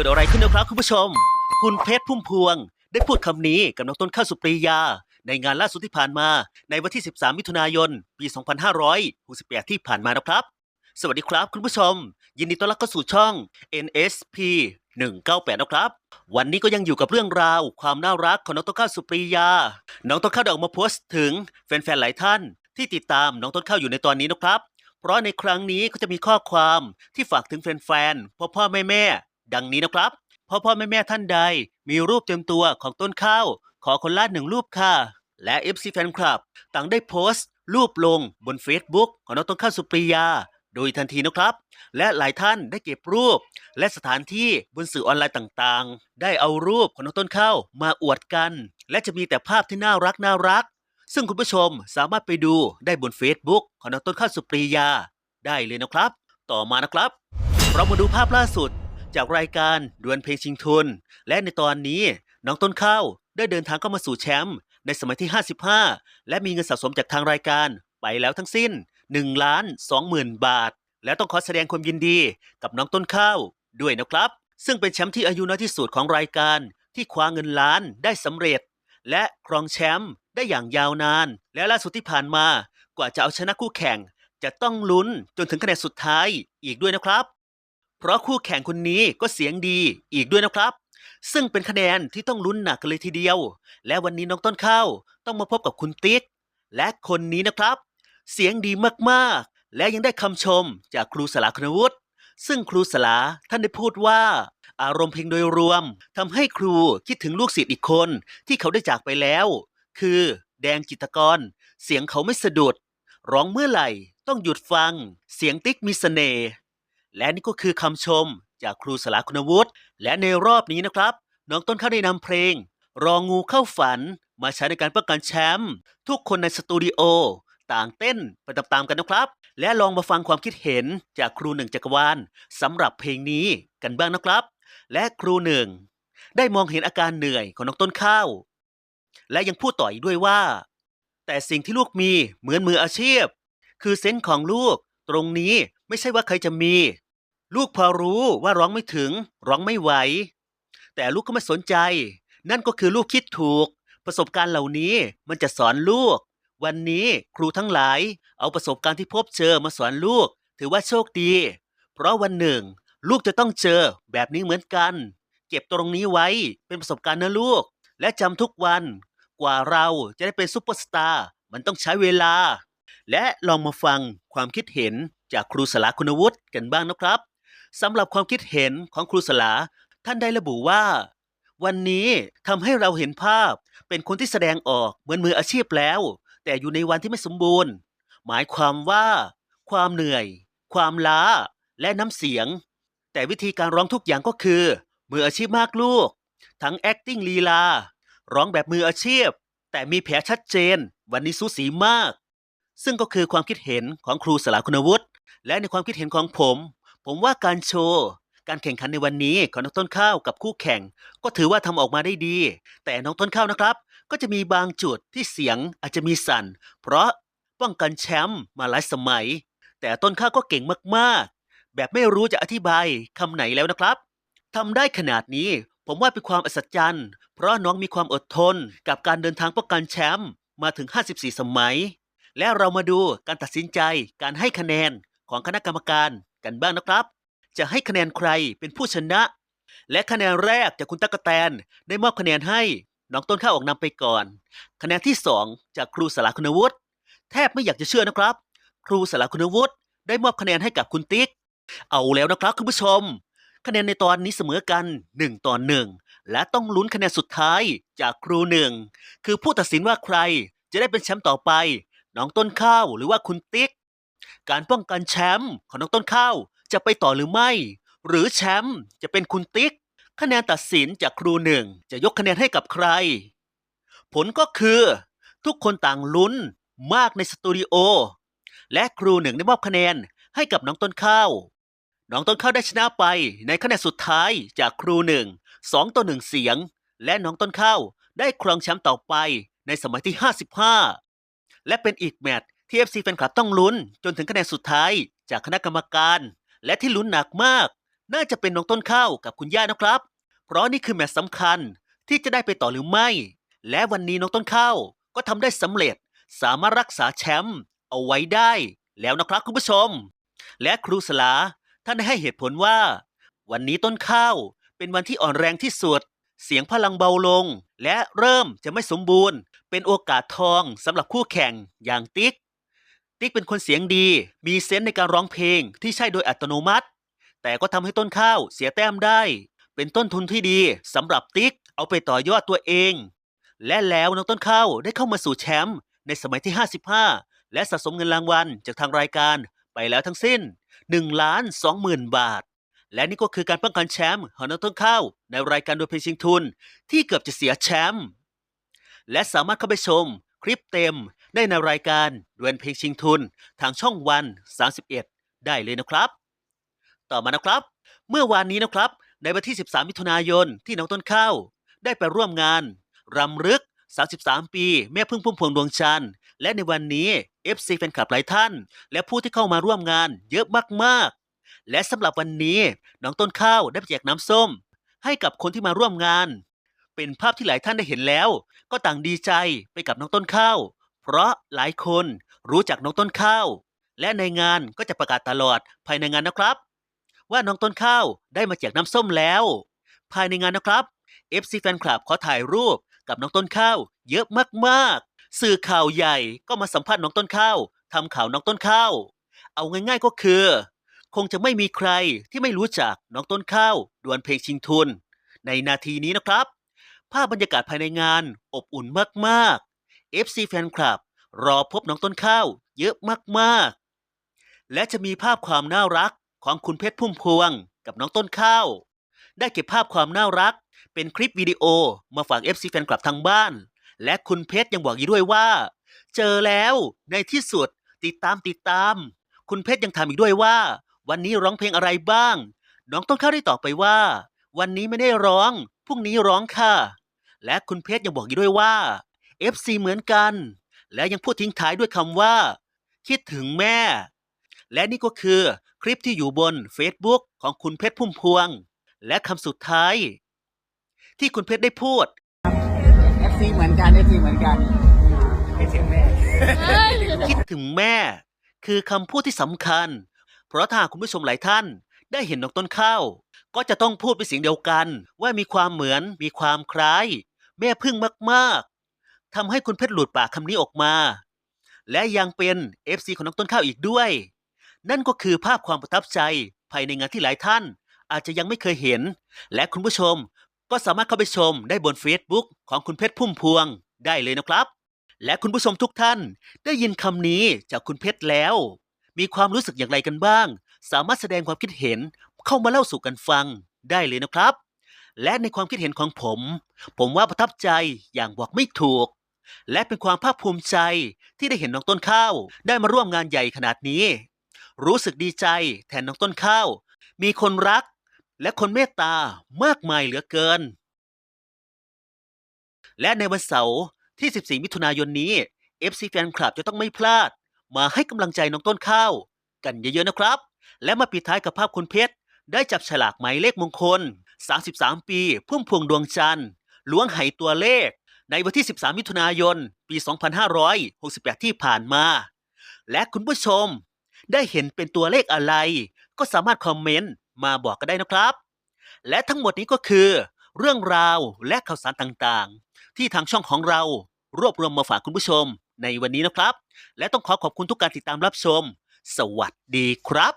กิดอะไรขึ้นนะครับคุณผู้ชม คุณเพชรพุ่มพวง ได้พูดคำนี้กับน้องต้นข้าวสุปรียา ในงานล่าสุดที่ผ่านมา ในวันที่ 13 มิถุนายน ปี 2568 ที่ผ่านมานะครับ สวัสดีครับคุณผู้ชม ยินดีต้อนรับเข้าสู่ช่อง NSP 198 นะครับ วันนี้ก็ยังอยู่กับเรื่องราว ความน่ารักของน้องต้นข้าวสุปรียา น้องต้นข้าวได้ออกมาโพสต์ถึงแฟนๆหลายท่านที่ติดตามน้องต้นข้าวอยู่ในตอนนี้นะครับ เพราะในครั้งนี้ก็จะมีข้อความที่ฝากถึงแฟนๆพ่อพ่อแม่แม่ๆ ดังนี้นะครับพ่อพ่อแม่แม่ท่านใด มีรูปเต็มตัวของต้นข้าว ขอคนละหนึ่งรูปค่ะ และ FC แฟนคลับ ต่างได้โพสต์ รูปลงบน Facebook ของน้องต้นข้าวสุปรียา โดยทันทีนะครับ และหลายท่านได้เก็บรูป และสถานที่บนสื่อออนไลน์ต่างๆ ได้เอารูปของน้องต้นข้าวมาอวดกัน และจะมีแต่ภาพที่น่ารักน่ารัก ซึ่งคุณผู้ชมสามารถไปดูได้บน Facebook ของน้องต้นข้าวสุปรียา ได้เลยนะครับ ต่อมานะครับ เรามาดูภาพล่าสุด จากรายการดวลเพลงชิงทุน และในตอนนี้น้องต้นข้าวได้เดินทางเข้ามาสู่แชมป์ในสมัยที่ 55 และมีเงินสะสมจากทางรายการไปแล้วทั้งสิ้น1ล้าน20,000 บาท และต้องขอแสดงความยินดีกับน้องต้นข้าวด้วยนะครับ ซึ่งเป็นแชมป์ที่อายุน้อยที่สุดของรายการที่คว้าเงินล้านได้สำเร็จ และครองแชมป์ได้อย่างยาวนาน และล่าสุดที่ผ่านมากว่าจะเอาชนะคู่แข่ง จะต้องลุ้นจนถึงคะแนนสุดท้ายอีกด้วยนะครับ เพราะคู่แข่งคนนี้ก็เสียงดีอีกด้วยนะครับ ซึ่งเป็นคะแนนที่ต้องลุ้นหนักกันเลยทีเดียว และวันนี้น้องต้นข้าวต้องมาพบกับคุณติ๊ก และคนนี้นะครับ เสียงดีมากๆ และยังได้คำชมจากครูสลาคุณวุฒิซึ่งครูสลาท่านได้พูดว่า อารมณ์เพลงโดยรวมทำให้ครูคิดถึงลูกศิษย์อีกคนที่เขาได้จากไปแล้ว คือแดงจิตกร เสียงเขาไม่สะดุด ร้องเมื่อไหร่ต้องหยุดฟัง เสียงติ๊กมีเสน่ห์ และนี่ก็คือคำชมจากครูสลาคุณวุฒิและในรอบนี้นะครับ น้องต้นข้าวได้นำเพลง รองงูเข้าฝัน มาใช้ในการป้องกันแชมป์ทุกคนในสตูดิโอต่างเต้นไปตามๆกันนะครับ และลองมาฟังความคิดเห็นจากครูหนึ่งจักรวาลสำหรับเพลงนี้กันบ้างนะครับ และครูหนึ่งได้มองเห็นอาการเหนื่อยของน้องต้นข้าว และยังพูดต่ออีกด้วยว่า แต่สิ่งที่ลูกมีเหมือนมืออาชีพ คือเซนส์ของลูกตรงนี้ ไม่ใช่ว่าใครจะมี ลูกพอรู้ว่าร้องไม่ถึง ร้องไม่ไหว แต่ลูกก็ไม่สนใจ นั่นก็คือลูกคิดถูก ประสบการณ์เหล่านี้มันจะสอนลูก วันนี้ครูทั้งหลาย เอาประสบการณ์ที่พบเจอมาสอนลูก ถือว่าโชคดี เพราะวันหนึ่ง ลูกจะต้องเจอแบบนี้เหมือนกัน เก็บตรงนี้ไว้เป็นประสบการณ์นะลูก และจำทุกวัน กว่าเราจะได้เป็นซุปเปอร์สตาร์มันต้องใช้เวลา และลองมาฟังความคิดเห็น จากครูสลาคุณวุฒิกันบ้างนะครับสำหรับความคิดเห็นของครูสลาท่านได้ระบุว่า วันนี้ทำให้เราเห็นภาพเป็นคนที่แสดงออกเหมือนมืออาชีพแล้ว แต่อยู่ในวันที่ไม่สมบูรณ์ หมายความว่า ความเหนื่อย ความล้า และน้ำเสียง แต่วิธีการร้องทุกอย่างก็คือ มืออาชีพมากลูก ทั้ง acting ลีลา ร้องแบบมืออาชีพ แต่มีแผลชัดเจน วันนี้สูสีมากซึ่งก็คือความคิดเห็นของครูสลาคุณวุฒิ และในความคิดเห็นของผม ผมว่าการโชว์ การแข่งขันในวันนี้ของน้องต้นข้าวกับคู่แข่ง ก็ถือว่าทำออกมาได้ดี แต่น้องต้นข้าวนะครับ ก็จะมีบางจุดที่เสียงอาจจะมีสั่น เพราะป้องกันแชมป์มาหลายสมัย แต่ต้นข้าวก็เก่งมากๆ แบบไม่รู้จะอธิบายคำไหนแล้วนะครับทำได้ขนาดนี้ผมว่าเป็นความอัศจรรย์ เพราะน้องมีความอดทนกับการเดินทางป้องกันแชมป์มาถึง 54 สมัย และเรามาดูการตัดสินใจการให้คะแนน ของคณะกรรมการกันบ้างนะครับ จะให้คะแนนใครเป็นผู้ชนะ และคะแนนแรกจากคุณตั๊กแตนได้มอบคะแนนให้น้องต้นข้าวออกนำไปก่อน คะแนนที่สองจากครูสลาคุณวุฒิแทบไม่อยากจะเชื่อนะครับ ครูสลาคุณวุฒิได้มอบคะแนนให้กับคุณติ๊ก เอาแล้วนะครับคุณผู้ชม คะแนนในตอนนี้เสมอกัน 1ต่อ1และต้องลุ้นคะแนนสุดท้ายจากครูหนึ่งคือผู้ตัดสินว่าใครจะได้เป็นแชมป์ต่อไป น้องต้นข้าวหรือว่าคุณติ๊ก การป้องกันแชมป์ของน้องต้นข้าวจะไปต่อหรือไม่ หรือแชมป์จะเป็นคุณติ๊ก คะแนนตัดสินจากครูหนึ่งจะยกคะแนนให้กับใคร ผลก็คือ ทุกคนต่างลุ้นมากในสตูดิโอ และครูหนึ่งได้มอบคะแนนให้กับน้องต้นข้าว น้องต้นข้าวได้ชนะไปในคะแนนสุดท้ายจากครูหนึ่งสองต่อหนึ่งเสียง และน้องต้นข้าวได้ครองแชมป์ต่อไปในสมัยที่ 55 และเป็นอีกแมตช์ ที่ FC แฟนคลับต้องลุ้น จนถึงคะแนนสุดท้ายจากคณะกรรมการ และที่ลุ้นหนักมาก น่าจะเป็นน้องต้นข้าวกับคุณย่านะครับ เพราะนี่คือแมตช์สำคัญที่จะได้ไปต่อหรือไม่ และวันนี้น้องต้นข้าวก็ทำได้สำเร็จ สามารถรักษาแชมป์เอาไว้ได้ แล้วนะครับคุณผู้ชม และครูสลาท่านให้เหตุผลว่า วันนี้ต้นข้าวเป็นวันที่อ่อนแรงที่สุด เสียงพลังเบาลง และเริ่มจะไม่สมบูรณ์ เป็นโอกาสทองสำหรับคู่แข่งอย่างติ๊ก ติ๊กเป็นคนเสียงดี มีเซนส์ในการร้องเพลงที่ใช่โดยอัตโนมัติ แต่ก็ทำให้ต้นข้าวเสียแต้มได้ เป็นต้นทุนที่ดีสำหรับติ๊กเอาไปต่อยอดตัวเอง และแล้วน้องต้นข้าวได้เข้ามาสู่แชมป์ในสมัยที่ 55 และสะสมเงินรางวัลจากทางรายการไปแล้วทั้งสิ้น1ล้าน2หมื่นบาท และนี่ก็คือการป้องกันแชมป์ของน้องต้นข้าวในรายการโดวลเพลงชิงทุนที่เกือบจะเสียแชมป์และสามารถเข้าไปชมคลิปเต็ม ได้ในรายการดวลเพลงชิงทุนทางช่องวัน 31 ได้เลยนะครับ ต่อมานะครับ เมื่อวานนี้นะครับ ในวันที่ 13 มิถุนายนที่น้องต้นข้าวได้ไปร่วมงานรำลึก 33 ปี แม่พึ่งพุ่มพวงดวงจันทร์และในวันนี้ FC แฟนคลับหลายท่าน และผู้ที่เข้ามาร่วมงานเยอะมากๆ และสำหรับวันนี้น้องต้นข้าวได้แจกน้ำส้ม ให้กับคนที่มาร่วมงาน เป็นภาพที่หลายท่านได้เห็นแล้ว ก็ต่างดีใจไปกับน้องต้นข้าว เพราะหลายคนรู้จักน้องต้นข้าว และในงานก็จะประกาศตลอดภายในงานนะครับ ว่าน้องต้นข้าวได้มาแจกน้ำส้มแล้ว ภายในงานนะครับ FC แฟนคลับขอถ่ายรูปกับน้องต้นข้าว เยอะมากๆ สื่อข่าวใหญ่ก็มาสัมภาษณ์น้องต้นข้าวทำข่าวน้องต้นข้าว เอาง่ายๆก็คือ คงจะไม่มีใครที่ไม่รู้จักน้องต้นข้าวดวลเพลงชิงทุน ในนาทีนี้นะครับ ภาพบรรยากาศภายในงานอบอุ่นมากๆ FC แฟนคลับ รอพบน้องต้นข้าว เยอะมากๆ และจะมีภาพความน่ารักของคุณเพชรพุ่มพวงกับน้องต้นข้าว ได้เก็บภาพความน่ารัก เป็นคลิปวิดีโอมาฝาก FC แฟนคลับทางบ้าน และคุณเพชรยังบอกอีกด้วยว่า เจอแล้วในที่สุดติดตามติดตาม คุณเพชรยังถามอีกด้วยว่า วันนี้ร้องเพลงอะไรบ้าง น้องต้นข้าวได้ตอบไปว่า วันนี้ไม่ได้ร้องพรุ่งนี้ร้องค่ะ และคุณเพชรยังบอกอีกด้วยว่า FC เหมือนกัน และยังพูดทิ้งท้ายด้วยคำว่า คิดถึงแม่ และนี่ก็คือคลิปที่อยู่บน Facebook ของคุณเพชรพุ่มพวง และคำสุดท้าย ที่คุณเพชรได้พูด FC เหมือนกัน FC เหมือนกันไม่ถึงแม่ คิดถึงแม่ คือคำพูดที่สำคัญ เพราะถ้าหากคุณผู้ชมหลายท่าน ได้เห็นน้องต้นข้าว ก็จะต้องพูดเป็นเสียงเดียวกัน ว่ามีความเหมือนมีความคล้าย แม่พึ่งมากๆ ทำให้คุณเพชรหลุดปากคำนี้ออกมา และยังเป็น FC ของน้องต้นข้าวอีกด้วย นั่นก็คือภาพความประทับใจภายในงานที่หลายท่าน อาจจะยังไม่เคยเห็น และคุณผู้ชมก็สามารถเข้าไปชมได้บน Facebook ของคุณเพชรพุ่มพวงได้เลยนะครับ และคุณผู้ชมทุกท่านได้ยินคำนี้จากคุณเพชรแล้ว มีความรู้สึกอย่างไรกันบ้าง สามารถแสดงความคิดเห็นเข้ามาเล่าสู่กันฟังได้เลยนะครับ และในความคิดเห็นของผม ผมว่าประทับใจอย่างบอกไม่ถูก และเป็นความภาคภูมิใจที่ได้เห็นน้องต้นข้าว ได้มาร่วมงานใหญ่ขนาดนี้ รู้สึกดีใจแทนน้องต้นข้าว มีคนรักและคนเมตตามากมายเหลือเกิน และในวันเสาร์ที่ 14 มิถุนายนนี้ FC แฟนคลับจะต้องไม่พลาด มาให้กำลังใจน้องต้นข้าว กันเยอะๆนะครับ และมาปิดท้ายกับภาพคุณเพชร ได้จับฉลากหมายเลขมงคล 33 ปี พุ่มพวงดวงจันทร์ล้วงไหตัวเลข ในวันที่ 13 มิถุนายน ปี 2568 ที่ผ่านมา และคุณผู้ชม ได้เห็นเป็นตัวเลขอะไร ก็สามารถคอมเมนต์มาบอกกันได้นะครับ และทั้งหมดนี้ก็คือ เรื่องราวและข่าวสารต่างๆ ที่ทางช่องของเรารวบรวมมาฝากคุณผู้ชมในวันนี้นะครับ และต้องขอขอบคุณทุกการติดตามรับชม สวัสดีครับ